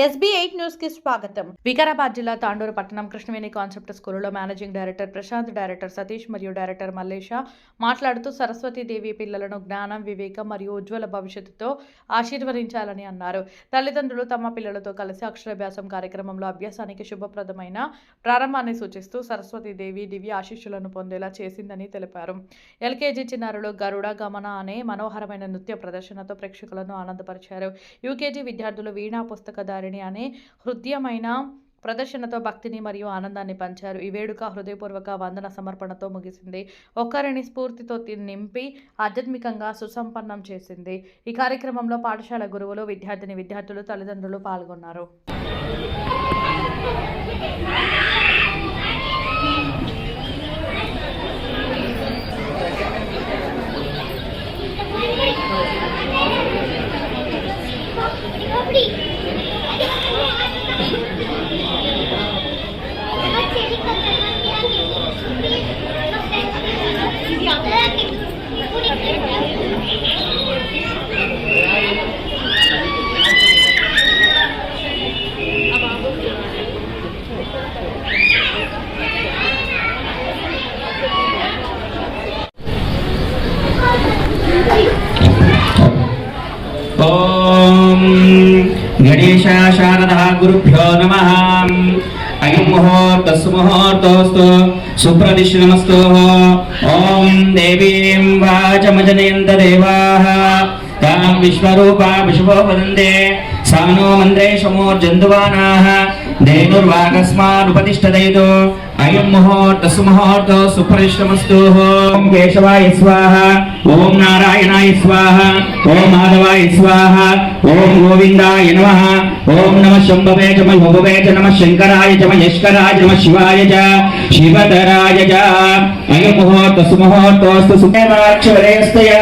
SB eight న్యూస్కి స్వాగతం. వికారాబాద్ జిల్లా తాండూరు పట్టణం కృష్ణవేణి కాన్సెప్ట్ స్కూల్లో managing director Prashanth director Satish మరియు డైరెక్టర్ మల్లేష మాట్లాడుతూ సరస్వతీదేవి పిల్లలను జ్ఞానం వివేకం మరియు ఉజ్వల భవిష్యత్తుతో ఆశీర్వదించాలని అన్నారు. తల్లిదండ్రులు తమ పిల్లలతో కలిసి అక్షరాభ్యాసం కార్యక్రమంలో అభ్యాసానికి శుభప్రదమైన ప్రారంభాన్ని సూచిస్తూ సరస్వతీదేవి దివ్య ఆశీస్సులను పొందేలా చేసిందని తెలిపారు. ఎల్కేజీ చిన్నారులు గరుడ గమన అనే మనోహరమైన నృత్య ప్రదర్శనతో ప్రేక్షకులను ఆనందపరిచారు. యూకేజీ విద్యార్థులు వీణా ధారిణి అనే హృదయమైన ప్రదర్శనతో భక్తిని మరియు ఆనందాన్ని పంచారు. ఈ వేడుక హృదయపూర్వక వందన సమర్పణతో ముగిసింది. ఒక్కరిని స్ఫూర్తితో నింపి ఆధ్యాత్మికంగా సుసంపన్నం చేసింది. ఈ కార్యక్రమంలో పాఠశాల గురువులు విద్యార్థిని విద్యార్థులు తల్లిదండ్రులు పాల్గొన్నారు. मुहूर्तोऽस्तु सुप्रदिश्नमस्तु ॐ देवीं वाचमजनयन्त देवाः तां विश्वरूपा विश्वो वदन्ते सा नो मन्द्रे समोर्जन्तुवानाः धेनुर्वाकस्मादुपतिष्ठदयितो अयं मुहूर्तस्सु मुहूर्तो सुप्रदिश्नमस्तु ॐ केशवाय स्वाहा ॐ नारायणाय स्वाहा ॐ माधवाय स्वाहा ॐ गोविन्दाय नमः ఓం నమ శంభవే చమ హుభవే చ నమ శంకరాయ చమ యష్కరాయ నమ శివాయ చ శివధరాయ చ అయమోహోర్త సుమోహోర్తోస్తు సుఖేవాక్షరేస్తయ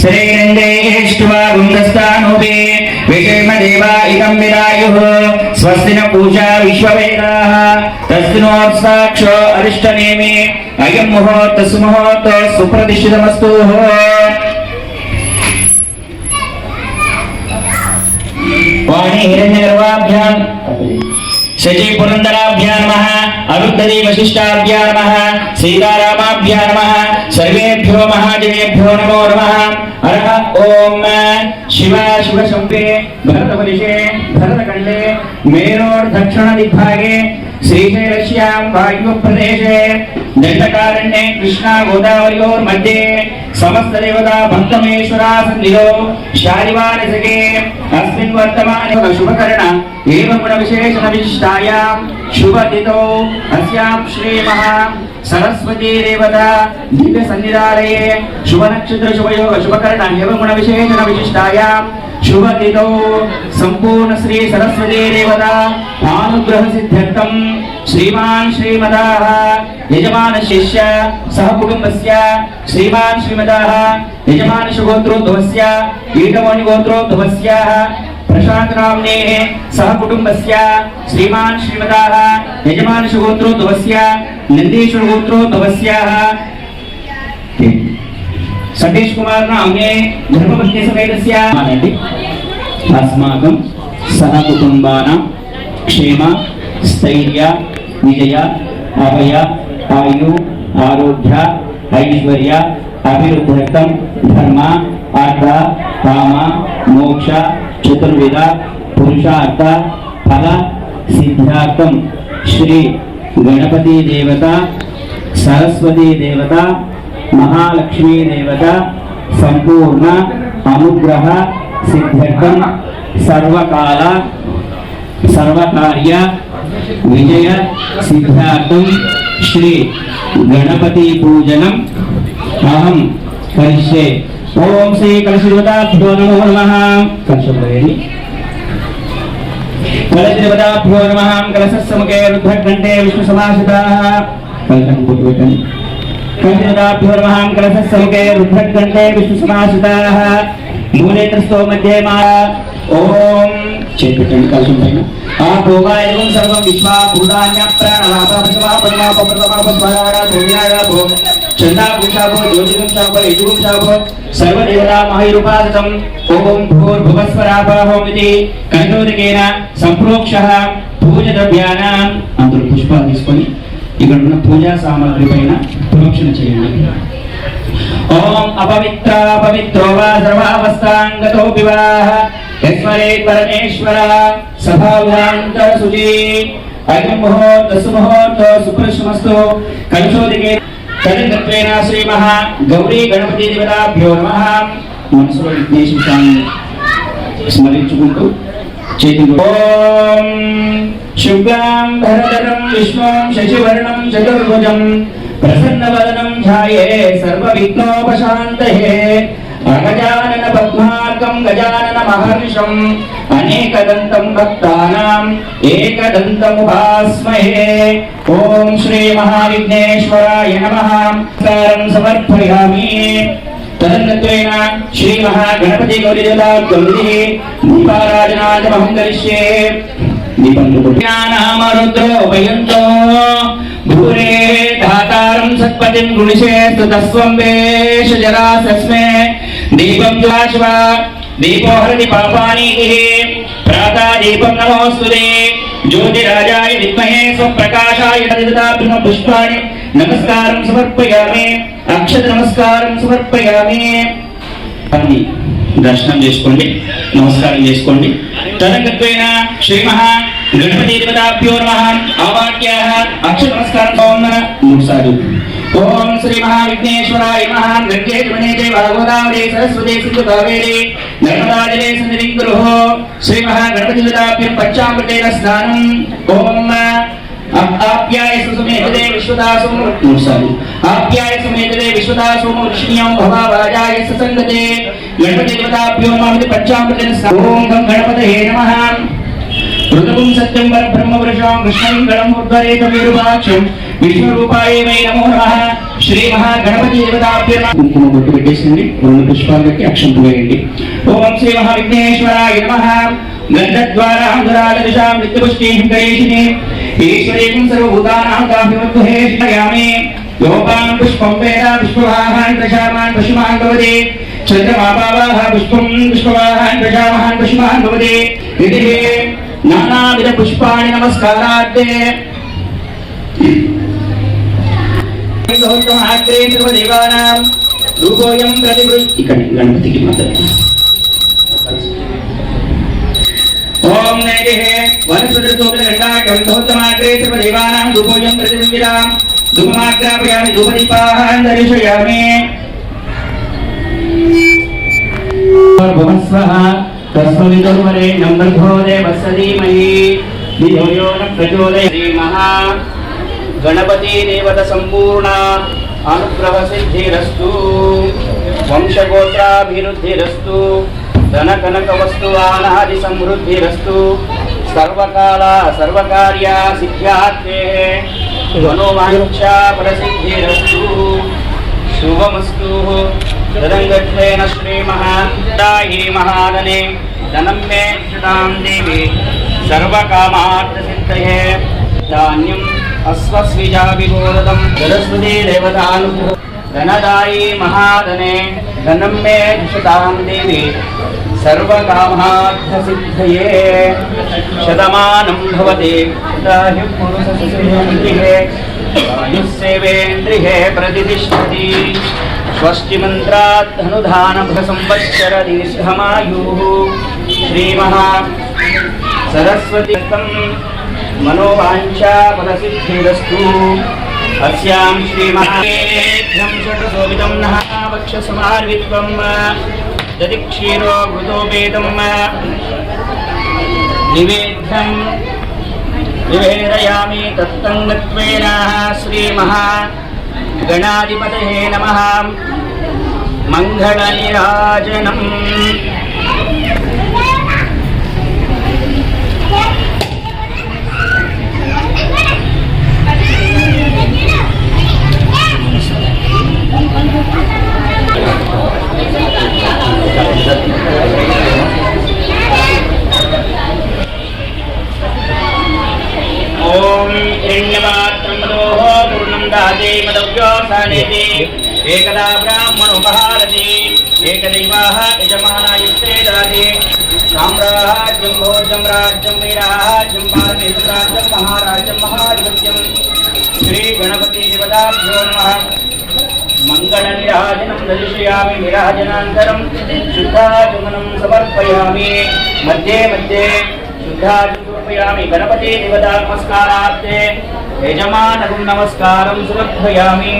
శ్రీరంగేష్ట్వా గుండస్థానోపే విషేమదేవా ఇదం విరాయుః స్వస్తిన పూజా విశ్వవేదాః తస్నోత్సాక్షో అరిష్టనేమి అయం ముహూర్త సుమహూర్త సుప్రతిష్ఠితమస్తు वाणी हिरण्यगर्भाभ्याम् शची पुरन्दराभ्या नमः अरुद्धरी वशिष्ठाभ्या नमः सीतारामाभ्या नमः। सर्वेभ्यो महाजनेभ्यो नमो नमः ಶಿವ ಶಿವ ಶಂಪೆ ಭರತವರಿಷೆ ಭರತಕಂಡೆ ಮೇರೋರ್ದಕ್ಷಿಣ ದಿಗ್ಭಾಗೆ ಶ್ರೀಶೈಲಸ್ಯಾಂ ವಾಯು ಪ್ರದೇಶೆ ದಂಡಕಾರಣ್ಯೆ ಕೃಷ್ಣ ಗೋದಾವರಿಯೋರ್ಮಧ್ಯೆ ಸಮಸ್ತ ದೇವತಾ ಭಕ್ತಮೇಶ್ವರ ಸನ್ನಿಧೋ ಶಾಲಿವಾನಸಗೆ ಅಸ್ಮಿನ್ ವರ್ತಮಾನ ಶುಭಕರಣ ಏವ ಗುಣ ವಿಶೇಷ ವಿಶಿಷ್ಟಾಯಾಂ శుభతితో అస్యాం శ్రీ మహా సరస్వతీ దేవత దివ్య సన్నిధాలయే. శుభ నక్షత్ర శుభయోగ శుభకరణ గుణ విశేషణ విశిష్టాయాం. శుభతితో సంపూర్ణ శ్రీ సరస్వతీ దేవత సిద్ధ్యర్థం శ్రీమాన్ శ్రీమదాహ యజమాన శిష్య సహ కుటుంబస్య. శ్రీమాన్ యజమాన ఈటమోని గోత్రోద్భవస్య नाम्नेः सह कुटुम्बस्य श्रीमान् श्रीमदाः यजमान शुगोत्रोद्भवस्य नन्दीश्वर गोत्रोद्भवस्याः सतीश कुमार नाम्ने धर्मपत्नी समेतस्य आनन्ति अस्माकं सहकुटुम्बानां क्षेम स्थैर्य विजय अभय आयु आरोग्य ऐश्वर्य अभिवृद्ध्यर्थं धर्म अर्थ काम मोक्ष ಚತುರ್ವಿಧ ಪುರುಷಾರ್ಥ ಫಲ ಸಿದ್ಧಾರ್ಥಂ ಶ್ರೀ ಗಣಪತಿ ದೇವತಾ ಸರಸ್ವತಿ ದೇವತಾ ಮಹಾಲಕ್ಷ್ಮೀ ದೇವತಾ ಸಂಪೂರ್ಣ ಅನುಗ್ರಹ ಸಿದ್ಧಾರ್ಥಂ ಸರ್ವಕಾಲ ಸರ್ವಕಾರ್ಯ विजय सिद्धार्थम श्री गणपति पूजनम अहम करिष्ये ఓం శ్రీ కలశదేవతాభ్యో నమో నమ. కలశంలో వెళ్ళి కలశదేవతాభ్యో నమ. కలశ సముఖే రుద్రకంఠే విష్ణు సమాసిత కలశం పుట్టు పెట్టండి కలశదేవతాభ్యో నమ. కలశ సముఖే రుద్రకంఠే విష్ణు సమాసిత మూలేంద్రస్తో మధ్యే మా ఓం. చేపెట్టండి కలశం పైన ఆ భోగాయం సర్వం విశ్వా భూతాన్య ప్రాణవాప ప్రతిభా పరిణామ ప్రతిభా స్వరాడ భూమ్యాడ భూమి భోగ చందాపుంశాభో జ్యోతిగుంశాభో యజుగుంశాభో సర్వదేవతా మహైరుపాదతం ఓం భూర్భువస్వరాభావం ఇది కైనోదికేన సంప్రోక్ష పూజ ద్రవ్యానాం అందరూ పుష్పాలు తీసుకొని ఇక్కడ ఉన్న పూజా సామాగ్రి పైన ప్రోక్షణ చేయండి ఓం అపవిత్ర పవిత్రో వా సర్వావస్థాంగతో వివాహ యస్మరే పరమేశ్వర సభావాంతర శుచి అయం ముహూర్త సుముహూర్త సుప్రశమస్తు కలుషోదికే తదితత్వేన శ్రీ మహా గౌరీ గణపతి దేవతాభ్యో నమః మనసులో విఘ్నేశ్వరాన్ని స్మరించుకుంటూ చేతులు ఓం శుభ్రాం భరతరం విష్ణుం శశివర్ణం చతుర్భుజం ప్రసన్నవదనం ధ్యాయే సర్వ విఘ్నోపశాంతయే గజానన పద్మార్కం గజానన మహర్షం అనేకదంతం భక్తానాం ఏకదంతముపాస్మహే ఓం శ్రీ మహావిఘ్నేశ్వరాయ నమః సారం సమర్పయామి తదన్నత్వేన శ్రీ మహాగణపతి గౌరీదేవతా గౌరీ దీపారాజనాజమహం కరిష్యే దీపంతో భూరే ధాతారం సత్పతిం గుణిషేస్తు తస్వం వేష జరాసస్మే దీపం ద్వాశ్వ దీపోహరతి పాపాని ప్రాతా దీపం నమోస్తుతే జ్యోతిరాజాయ విద్మహే స్వప్రకాశాయ దదాతున పుష్పాణి నమస్కారం సమర్పయామి. అక్షత నమస్కారం సమర్పయామి. అని దర్శనం చేసుకోండి నమస్కారం చేసుకోండి. తదంగత్వేన శ్రీ మహా గణపతి దేవతాభ్యో నమ. ఆవాక్య అక్ష నమస్కారం మూడు సార్లు. ఓం శ్రీ మహావిఘ్నేశ్వరాయ విఘ్నేశ్వరాయ నమ గంగే జమనే సింధు కావేరే. నర్మదాజలే జలే సంధిం శ్రీ మహా పంచామృతేన స్నానం. ఓం ఆప్యాయ సుమేతదే విశ్వదాసో. మూడు సార్లు ఆప్యాయ సుమేతదే విశ్వదాసో. ఋషిణ్యం భవాజాయ ససంగతే. గణపతి దేవతాభ్యో నమః పంచామృతేన స్నానం. ఓం గం గణపతయే నమః. ఋతుం సత్యం పరబ్రహ్మ వృషాం కృష్ణం గణం ఉద్ధరేత వీరుపాక్షం విష్ణురూపాయ వై నమో నమః. శ్రీ మహాగణపతి దేవతాభ్య కుంకుమ బొట్టు పెట్టేసింది. రెండు పుష్పాలు పెట్టి అక్షంత వేయండి ఓం శ్రీ మహావిఘ్నేశ్వరాయ నమః. గంధద్వారాంధరాదృశాం నిత్యపుష్టీం గణేశిని ఈశ్వరీం సర్వభూతానాం కాభిమద్దుహే శ్రయామి యోపాం పుష్పం వేద పుష్పవాహాన్ ప్రశామాన్ పశుమాన్ భవతి. చంద్రమాపావాహ పుష్పం పుష్పవాహాన్ ప్రశామహాన్ పశుమాన్ భవతి. ఇది నానావిధ పుష్పాణి నమస్కారార్థే. సహోత్తమాగ్రే రూపోయం ప్రతివృ గణపతికి మాత్రమే ఓం నైదేహ వనస్పతిస్తోత్రగండాకం సర్వదేవానాం రూపోయం ప్రతిబింబితాం. ధూపమాగ్రాపయామి ధూపదీపాన్ దర్శయామి తస్మవిదుర్వరే నంబర్భో దేవస్య ధీమహి ధియో యో న ప్రచోదయతి మహా గణపతి దేవత సంపూర్ణ అనుగ్రహ సిద్ధిరస్తు వంశగోత్రాభివృద్ధిరస్తు ధన కనక వస్తువానాది तदङ्गत्वेन श्रीमहादायी महादने धनं मे क्षतां देवी सर्वकामार्थसिद्धये धान्यम् अश्वस्विजाभिगोरदं जलस्वती देवतानुः धनदायी महादने धनं मे क्षतां देवी सर्वकामार्थसिद्धये शतमानं भवति दाह्यं पुरुषसुगृहे वायुस्सेवेन्द्रिये प्रतिष्ठति। సర్వకామార్థసిద్ధయే శతమానం భవతి దాహ్యం పురుషసేంద్రియే ఆయుస్సేవేంద్రియే ప్రతిష్టతి స్వస్తి మంత్రాత్ ధనుధానభ సంవత్సర దీర్ఘమాయు శ్రీమహా సరస్వతి మనోవాంఛా ఫలసిద్ధిరస్తు गणाधिपतये नमः मङ्गलनिराजनम् Thank you. ఓం హిరణ్యమాత్రంబోహ పూర్ణం దాదే మదవ్యోసానేతి ఏకదా బ్రాహ్మణోపహారతి ఏకదైవాహ యజమానాయుక్తే దాదే సామ్రాజ్యం భోజం రాజ్యం వీరాజ్యం భారతేశ్వరాజ్యం మహారాజ్యం మహాధిపత్యం శ్రీ గణపతి దేవతాభ్యో నమ. మంగళ నిరాజనం దర్శయామి విరాజనాంతరం శుద్ధాచమనం సమర్పయామి. మధ్యే మధ్యే శుద్ధాచు समर्पयामि गणपते देवता नमस्कारार्थे यजमानगुं नमस्कारं समर्पयामि।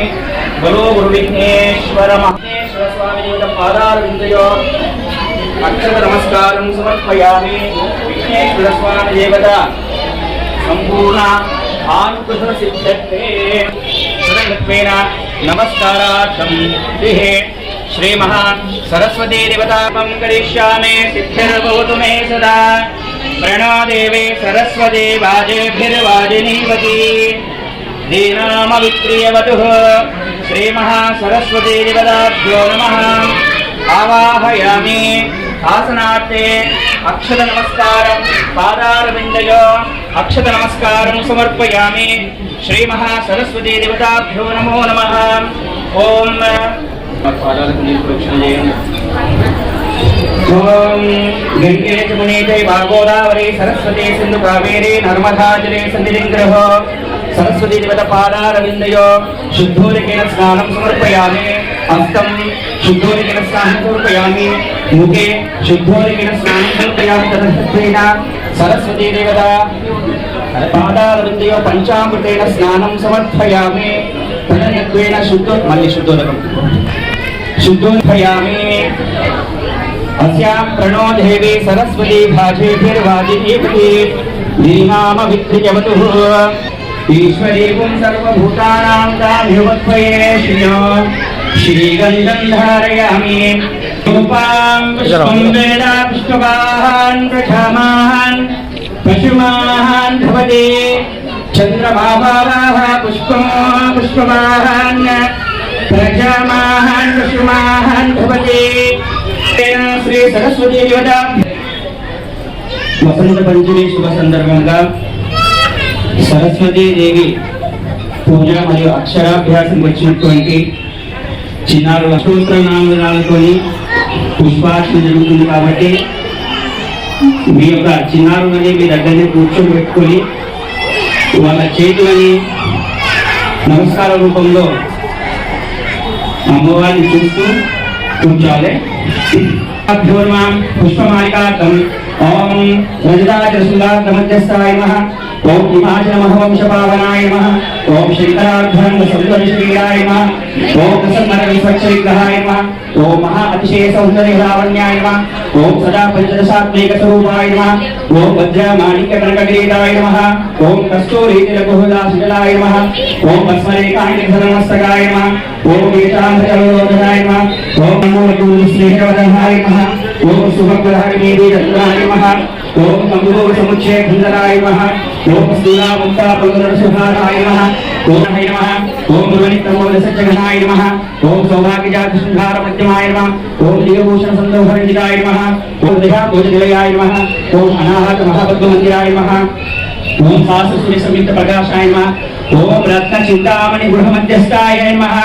बलो गुरु विघ्नेश्वर महेश्वर स्वामी देवता पादार विंदयो महेश्वरस्वामिदेवतपादारविन्दयो अक्षरनमस्कारं समर्पयामि। विघ्नेश्वर स्वामी देवता विघ्नेश्वरस्वामिदेवता, सम्पूर्ण भानुकृतसिद्धत्वे सुरत्वेन नमस्कारार्थं दिहे। सरस्वती देवता करिष्यामि। सिद्धिर्भवतु मे सदा। ప్రణాదేవే సరస్వతే వాజేభిర్వాజినీవతి దీనామవిక్రియవతు శ్రీమహాసరస్వతీ నమ ఆవాహయామి ఆసనార్థే అక్షత నమస్కారం పాదారవిందయో అక్షత నమస్కారం సమర్పయామి శ్రీమహాసరస్వతీ దేవతాభ్యో నమో నమ ఓం పాదాలకు నీరు ప్రక్షణ చేయండి ఓం గంగే చమునే చైవ గోదావరి సరస్వతి సింధు కావేరి నర్మదా జలే సన్నిధిగ్రహో సరస్వతి దేవత పాదారవిందయో శుద్ధోదకేన స్నానం సమర్పయామి హస్తం శుద్ధోదకేన స్నానం సమర్పయామి ముఖే శుద్ధోదకేన స్నానం సమర్పయామి తదర్థత్వేన సరస్వతి దేవత పాదారవిందయో పంచామృతేన స్నానం సమర్పయామి తదర్థత్వేన శుద్ధో మళ్ళీ శుద్ధోదకం శుద్ధోదయామి अस्यां प्रणो देवी सरस्वती भाजेभिर्वाजिनीपति दीनामविक्रियवतुः ईश्वरीकुं सर्वभूतानां ताभ्युवत्वये श्रियो। श्रीगन्धं धारयामि। रूपां पुष्पं वेद पुष्पवाहान् प्रक्षामान् पशुमाहान् भवति। चन्द्रमाभावाः पुष्पं पुष्पवाहान् प्रजामाहान् पशुमाहान् भवति। శ్రీ సరస్వతి దేవత. వసంత పంచమి శుభ సందర్భంగా సరస్వతీ దేవి పూజ మరియు అక్షరాభ్యాసం వచ్చినటువంటి చిన్నారు అష్టోత్తర నామనాలతోని పుష్పార్చన జరుగుతుంది కాబట్టి మీ యొక్క చిన్నారులని మీ దగ్గరనే కూర్చొని పెట్టుకొని వాళ్ళ చేతులని నమస్కార రూపంలో అమ్మవారిని చూస్తూ కూర్చోవాలి. पुष्पमालिका तम ओम रजदा रजदाज सुंदर महा ఓం రజతాచసులార్థమధ్యస్థాయ నమః ఓం హిమాచల మహవంశపావనాయ నమః ఓం శంకరార్థం సౌందర్యశ్రీరాయ నమః ఓం ప్రసన్నర విశ్వక్షవిగ్రహాయ నమః ఓం మహా అతిశయ సౌందర్య లావణ్యాయ నమః ఓం సదా పంచదశాత్మేక స్వరూపాయ నమః ఓం వజ్ర మాణిక్య కనకగిరీరాయ నమః ఓం కస్తూరి తిలకుహుదాసుజలాయ నమః ఓం భస్మరేకాయ ధర్మస్తకాయ నమః ఓం ఏకాంతకలోదనాయ నమః ఓం నమో స్నేహవదనాయ నమః ఓం శుభగ్రహాయ రత్నాయ నమః ఓం కంబోగ సముచ్చయ కుందరాయ నమః ఓం స్థూలా ముక్తా పల్గరసుహారాయ నమః ఓం హై నమః ఓం గురువనిత్తమోద సజ్జగణాయ నమః ఓం సౌభాగ్యజాత శృంగార మధ్యమాయ నమః ఓం దిగభూషణ సందోహరంజితాయ నమః ఓం దేహా భోజనిలయాయ నమః ఓం అనాహత మహాపద్మ మందిరాయ నమః ఓం శాస్త్రసూర్య సంయుక్త ప్రకాశాయ నమః ఓం రత్న చింతామణి గృహ మధ్యస్థాయ నమః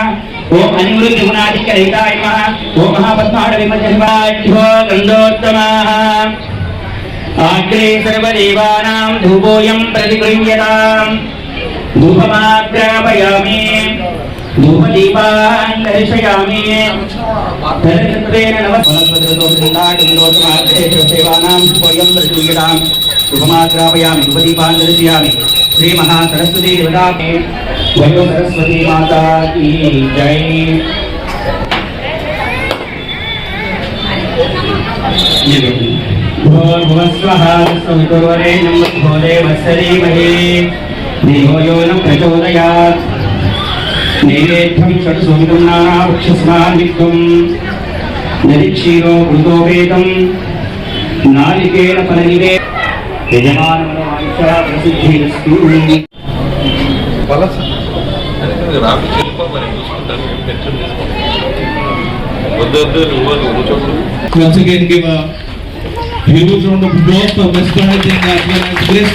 ఓం అనివృత్తి గుణాధిక రహితాయ నమః ఓం మహాపద్మాడ విమధ్యో గంధోత్తమాః ఆగ్రే సర్వదేవానాం ధూపోయం ప్రతిగృహ్యతాం ధూపమాగ్రాపయామి ధూపదీపాన్ దర్శయామి తదనంతరేణ నమస్కారం స్వయం ప్రతిగృహ్యతాం ధూపమాగ్రాపయామి ధూపదీపాన్ దర్శయామి శ్రీ మహాసరస్వతి దేవతామే వయో సరస్వతి మాతా కీ జై भूर्भुवस्वः सवितुर्वरेण्यं भूदेवस्य धीमहि देवो यो न प्रचोदयात् नैवेद्यं षट्सुमितं नानावृक्षस्मान्वित्वं नदिक्षीरो कृतोपेतं नालिकेन फलनिवे यजमानमनोवाञ्छा प्रसिद्धिरस्तु వలస అందుకని రాపి చెప్ప మరి చూసుకుంటాను ఏం టెన్షన్ తీసుకోండి వద్దు వద్దు నువ్వు నువ్వు కూర్చోండి Here's a round of applause for Miss Karajan Nathia and Grace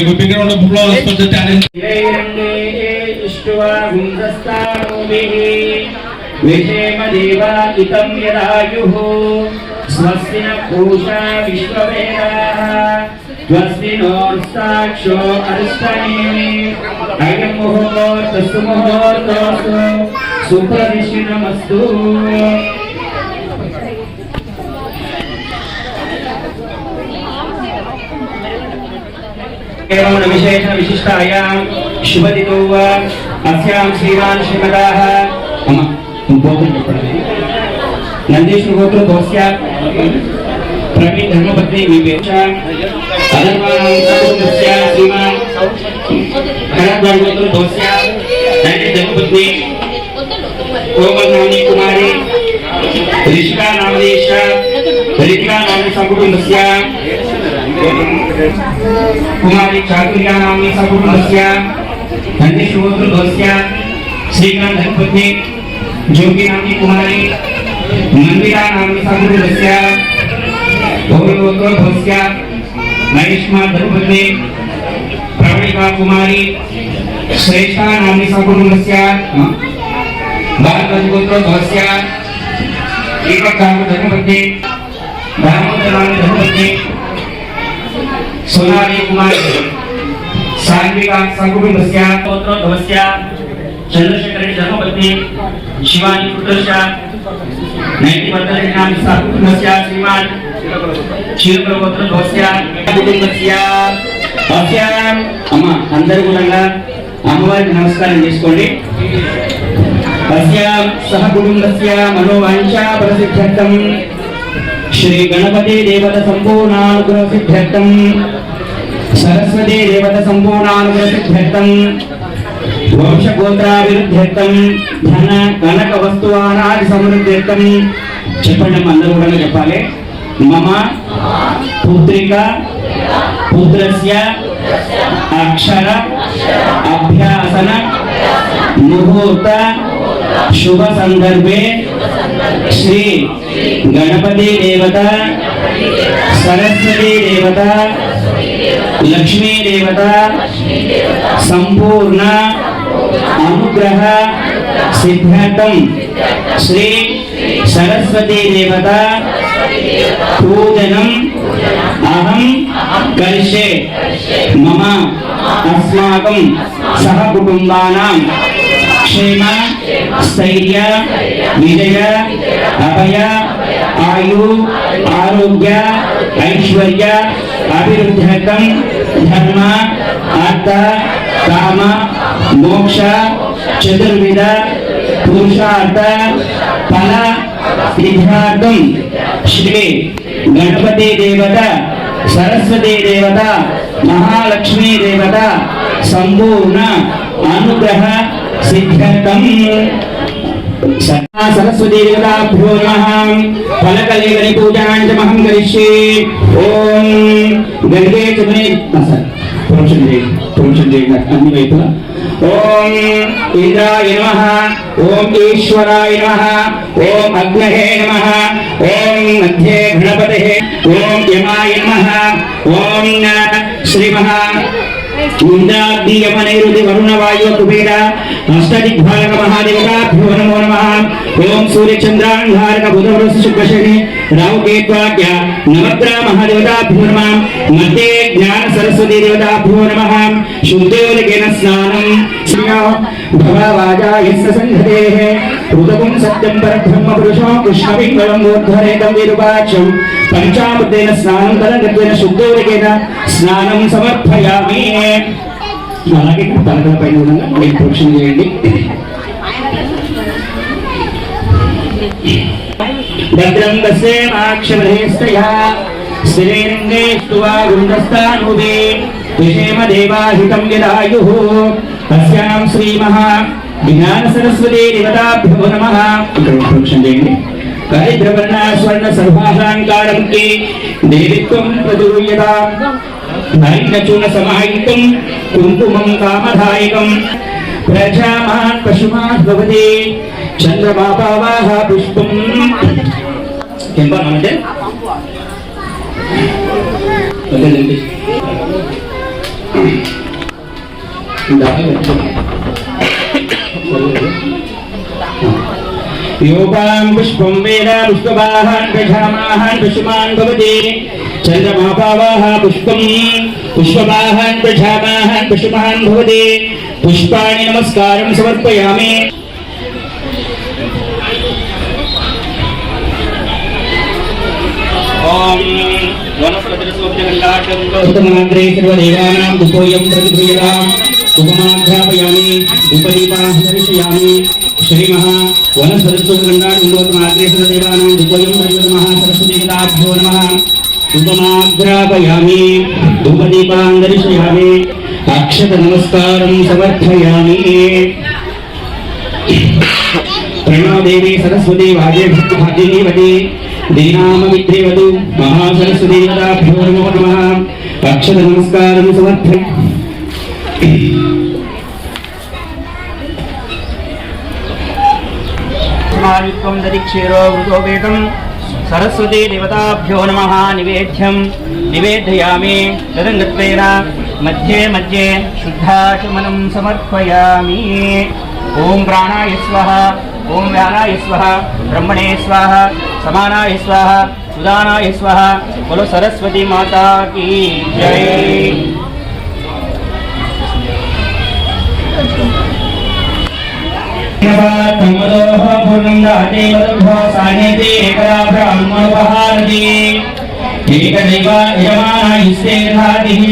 ನಿರೂಪಿಕರನ್ನು ಪುರಾಣ ಸ್ಪರ್ಶಿಸುತ್ತಾರೆ विषेमदेवादितं यदायुः स्वस्ति न पूषा विश्ववेदाः स्वस्ति नोर्साक्षो अरिष्टनेमि अयं मुहोर्तस्तु मुहोर्तोऽस्तु सुप्रदिशिनमस्तु एवं विशेष विशिष्टायां शुभदितो वा अस्यां श्रीमान् श्रीमदाः मम गोत्रं చెప్పండి నందీశ్వర గోత్ర దోస్య ప్రవీణ్ ధర్మపత్ని వివేచ అధర్మాణం కుటుంబస్య శ్రీమాన్ భరద్వాజ గోత్ర దోస్య నంది ధర్మపత్ని కోమల్ నామని కుమారి ऋषिका नामदेश ऋतिका नामनि सकुटुम्बस्य कुमारी चातुर्या नामनी सपुत्रस्य धन्यशोत्रस्य श्रीकांत धनपति, जोगी नामी कुमारी, मंदिरा नामनी सपुत्रस्य गौरवोत्रस्य महिष्मा धनपति, प्रवणिका कुमारी, श्रेष्ठा नामनी सपुत्रस्य एक दीपक धनपति धामोदर धनपति सोनाली कुमारी सान्विका सकुटुम्बस्य पौत्रोद्भवस्य चन्द्रशेखरेण धर्मपत्नी शिवानी पुत्रस्य नैतिवर्धनां सकुटुम्बस्य श्रीमान् క్షీరప్రగోత్రోద్భవస్య కుటుంబస్య అస్యాం అమ్మ అందరూ కూడా అమ్మవారికి నమస్కారం చేసుకోండి अस्यां सह कुटुम्बस्य శ్రీ గణపతి దేవత సంపూర్ణానుగ్రహ సిద్ధ్యర్థం సరస్వతి దేవత సంపూర్ణానుగ్రహ సిద్ధ్యర్థం వంశగోత్రాభివృద్ధ్యర్థం ధన గణక వస్తువానాది సమృద్ధ్యర్థం చెప్పండి అందరూ కూడా చెప్పాలి. మమ పుత్రిక పుత్రస్య అక్షర అభ్యాసన ముహూర్త శుభ సందర్భే శ్రీ గణపతి దేవత సరస్వతి దేవత లక్ష్మీ దేవత సంపూర్ణ అనుగ్రహ సిద్ధార్థం శ్రీ సరస్వతి దేవత పూజనం అహం కరిష్యే మమ అస్మాకం సహ కుటుంబానాం క్షేమ స్థైర్య విజయ అభయ ఆయు ఆరోగ్య ఐశ్వర్య అభివృద్ధ్యర్థం ధర్మ అర్థ కామ మోక్ష చతుర్విధ పురుషార్థ ఫల సిద్ధార్థం శ్రీ గణపతి దేవత సరస్వతి దేవత మహాలక్ష్మీ దేవత సంపూర్ణ అనుగ్రహ సిద్ధ్యర్థం సరస్వతి దేవతాభ్యో నమః ఫలకలేవని పూజాంచమహం కరిష్యే ఓం గంగే చమనే పురుషం చేయండి పురుషం చేయండి అన్ని వైపులా. ఓం ఇంద్రాయ నమః. ఓం ఈశ్వరాయ నమః. ఓం అగ్నహే నమః. ఓం మధ్యే గణపతే ఓం యమాయ నమః. ఓం శ్రీ మహా ఇంద్రాగ్నియమనైరుతి వరుణ వాయు కుబేర అష్టదిగ్భారక మహాదేవతాభ్యో నమో నమః ఓం సూర్యచంద్రాంగారక బుధవరస శుక్రశని రావుకేత్వాజ్ఞ నవగ్రహ మహాదేవతాభ్యో నమః మధ్యే జ్ఞాన సరస్వతి దేవతాభ్యో నమః శుద్ధోదకేన స్నానం శ్రియో భగవాజా యస్య సంఘదేః ఉదకం సత్యం పరబ్రహ్మ పురుషో కృష్ణపింగళం ఊర్ధ్వరేతం విరుపాక్షం పంచామృతేన స్నానం తరంగత్వేన శుద్ధోదకేన స్నానం సమర్పయామి. అలాగే తలకల పైన కూడా మీరు ప్రోక్షణ చేయండి. భద్రం దశేమాక్షమధేస్తయా శ్రీరంగే స్తువా గుండస్థానుదే విషేమ దేవాహితం యదాయుః. అస్యాం శ్రీమహా. జ్ఞాన సరస్వతి దేవతాభ్యో నమ. ఇక్కడ చేయండి. हरिद्रवर्णास्वर्ण सर्वासाङ्कारम् ते देवित्वम् प्रचूयता नैनचून समाहितम् कुङ्कुमम् कामधायकम् प्रजामान् पशुमान् भवति। चन्द्रमापावाः पुष्पम्। किं वा नाम वदन्ति दायित्वम् యోగాం పుష్పం వేద పుష్పవాహాన్ ప్రజామాహాన్ పశుమాన్ భవతి చంద్రమాపావాహ పుష్పం పుష్పవాహాన్ ప్రజామాహాన్ పశుమాన్ భవతి పుష్పాణి నమస్కారం సమర్పయామి ఓం వనస్పతిరసోపజగన్నాటంగౌతమాగ్రే సర్వదేవానాం దుపోయం ప్రతిభూయతాం ఉపమాధ్యాపయామి ఉపదీపాం దర్శయామి శ్రీమహా వనస్పతిరసోపజగన్నాటంగౌతమాగ్రే సర్వదేవానాం దుపోయం ప్రతిభూయతమః సరస్వతీదాభ్యో నమః. ఉపమాగ్రాపయామి ధూపదీపాం అక్షత నమస్కారం సమర్పయామి. ప్రణోదేవి సరస్వతి వాజే భాజినీవతి దీనామ మహాసరస్వతి వదాభ్యో నమో. నమ అక్షత నమస్కారం సమర్పయ ऋतुमालित्वं दधिक्षीरो मृतोपेतं सरस्वती देवताभ्यो नमः, निवेद्यं निवेदयामि। तदङ्गत्वेन मध्ये मध्ये शुद्धाशमन समर्पयामी। ॐ प्राणाय स्वाहा, ॐ व्यानाय स्वाहा, ब्रह्मणे स्वाहा, समानाय स्वाहा, सुदानाय स्वाहा, बोलो सरस्वती माता की जय। Yeah. పూర్ణందాతే వదభో సానేతే ఏకదా బ్రాహ్మణోపహారతి ఏకదైవ యమాయిస్తే ధాతిః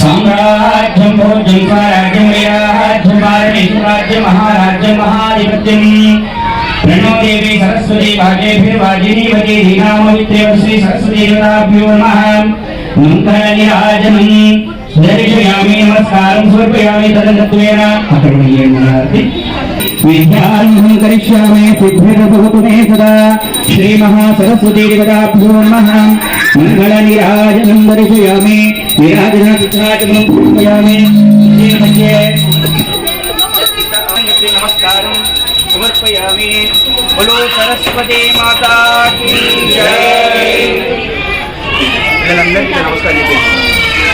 సామ్రాజ్యం భోజ్యం స్వరాజ్యం వీరాజ్యం పారణేశ్వరాజ్యం మహారాజ్యం మహాధిపత్యం ప్రణో దేవి సరస్వతి వాజేభిర్వాజినీవతి ధీనామవిత్రేవ శ్రీ సరస్వతి దేవతాభ్యో నమః మంగళ నిరాజనం దర్శయామి నమస్కారం సమర్పయామి తదనత్వేన అక్కడ ఏమన్నారు విద్యారంభం కరిష్యామి సిద్ధిర్భవతు మే సదా శ్రీమహాసరస్వతీ దేవతాభ్యో నమః మంగళ నిరాజనం దర్శయామి నిరాజన చిత్రాజనం సమర్పయామి మధ్యే మధ్యే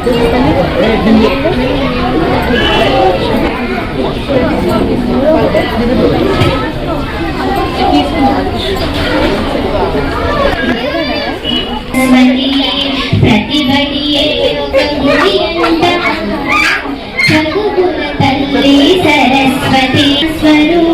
కృపయాదేవ సరస్వతి స్వరూ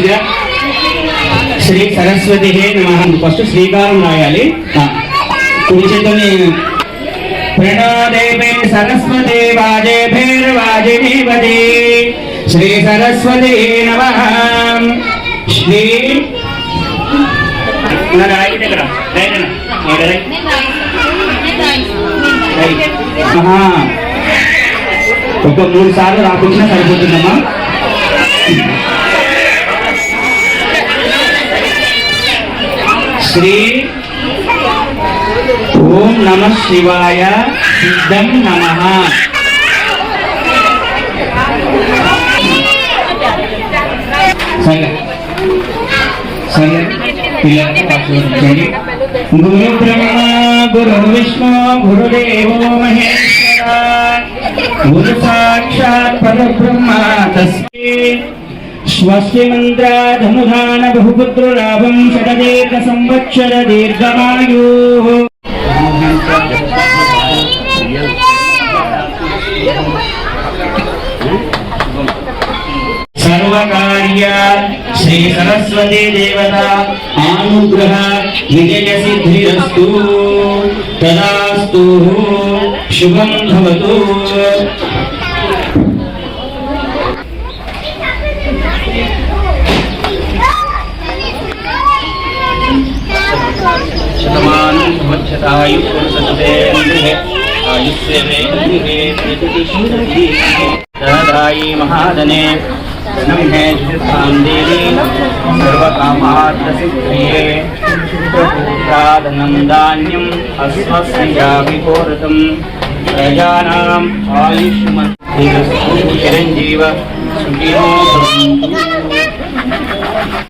ఫస్ట్గా శ్రీ సరస్వతి నమ. ఫస్ట్ శ్రీకారం రాయాలి. ఆ, కుడి చేతని ప్రణోదేవి సరస్వతి వాజేభిర్వాజినీవతి శ్రీ సరస్వతి నమ. శ్రీ ఒక మూడు సార్లు రాకుండా సరిపోతుందమ్మా. శ్రీ ఓం నమ శివాయ సిద్ధం నమ. గురు బ్రహ్మ గురు విష్ణు గురుదేవో మహేశ్వర. గురు సాక్షాత్ పరబ్రహ్మ తస్మై. స్వస్తిమంత్రాధముధాన బహుపుత్రులాభం శతదేక సంవత్సర దీర్ఘమాయు సర్వకార్యా శ్రీ సరస్వతీ దేవత ఆనుగ్రహ విజయ సిద్ధిరస్తు తదాస్తు శుభం భవతు శతమానం సంవత్సరాయు పురుషతేంద్రియ ఆయుష్యేంద్రియ ప్రతిష్టతి సదాయి మహాదనే ధనం హే జితాం దేవి సర్వకామార్థ సిద్ధియే పుత్రాధనం ధాన్యం అస్వస్యాపి